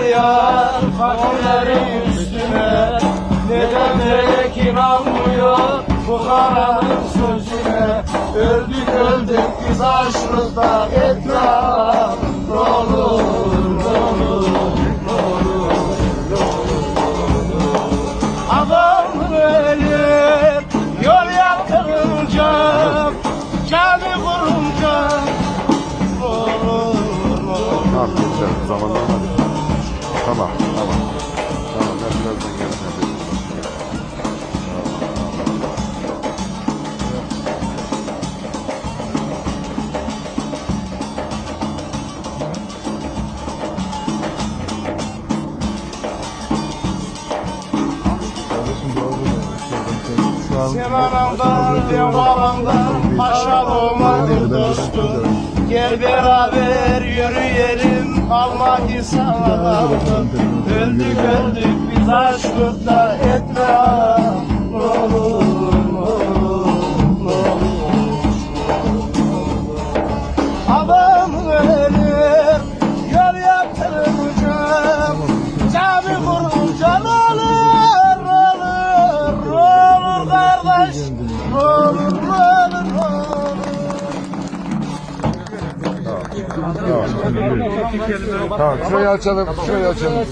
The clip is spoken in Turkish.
yağar fakirlerin üstüne. Neden melek inanmıyor bu karanın sözüne? Öldük öldük biz açlıkta etraf. Ne olur olur ne olur Adam ölür yol yaptırınca Cami kurunca Ne olur ne olur Tamam. Tamam tamam. Ben birazdan geleceğim. Devalamdan Paşa doğmadır dostum Gel beraber yürüyelim Almak insanlardan Öldük öldük biz açlıkta etme. Ne olur ne olur Adam ölür Cami kurunca ne olur olur kardeş. Olur Tamam. Tamam şurayı açalım. Şurayı açalım.